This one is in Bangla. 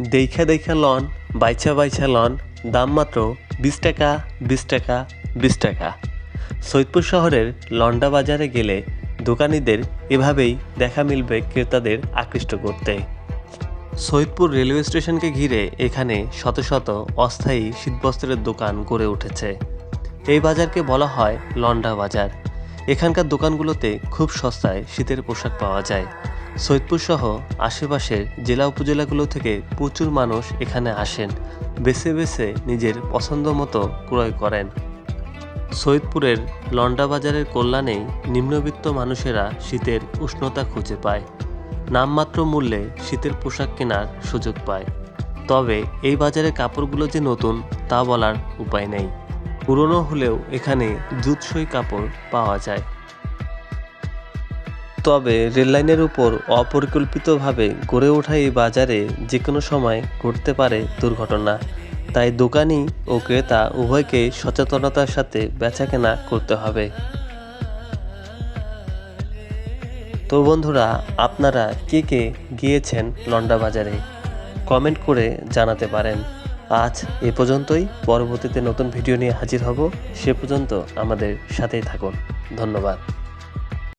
দেখা দেখা লন বাইছা বাইছা লন, দাম মাত্র বিশ টাকা বিশ টাকা বিশ টাকা। সৈয়দপুর শহরের লন্ডা বাজারে গেলে দোকানিদের এভাবেই দেখা মিলবে ক্রেতাদের আকৃষ্ট করতে। সৈয়দপুর রেলওয়ে স্টেশনকে ঘিরে এখানে শত শত অস্থায়ী শীতবস্ত্রের দোকান গড়ে উঠেছে। এই বাজারকে বলা হয় লন্ডা বাজার। এখানকার দোকানগুলোতে খুব সস্তায় শীতের পোশাক পাওয়া যায়। সৈয়দপুর সহ আশেপাশের জেলা উপজেলাগুলো থেকে প্রচুর মানুষ এখানে আসেন, বেছে বেছে নিজের পছন্দ মতো ক্রয় করেন। সৈয়দপুরের লন্ডা বাজারের কল্যাণেই নিম্নবিত্ত মানুষেরা শীতের উষ্ণতা খুঁজে পায়, নামমাত্র মূল্যে শীতের পোশাক কেনার সুযোগ পায়। তবে এই বাজারে কাপড়গুলো যে নতুন, তা বলার উপায় নেই। পুরনো হলেও এখানে জুতসই কাপড় পাওয়া যায়। তবে রেললাইনের উপর অপরিকল্পিতভাবে গড়ে ওঠা এই বাজারে যে কোনো সময় ঘটতে পারে দুর্ঘটনা। তাই দোকানি ও ক্রেতা উভয়কে সচেতনতার সাথে বেচাকেনা করতে হবে। তো বন্ধুরা, আপনারা কে কে গিয়েছেন লন্ডা বাজারে? কমেন্ট করে জানাতে পারেন। আজ এ পর্যন্তই। পরবর্তীতে নতুন ভিডিও নিয়ে হাজির হব। সে পর্যন্ত আমাদের সাথেই থাকুন। ধন্যবাদ।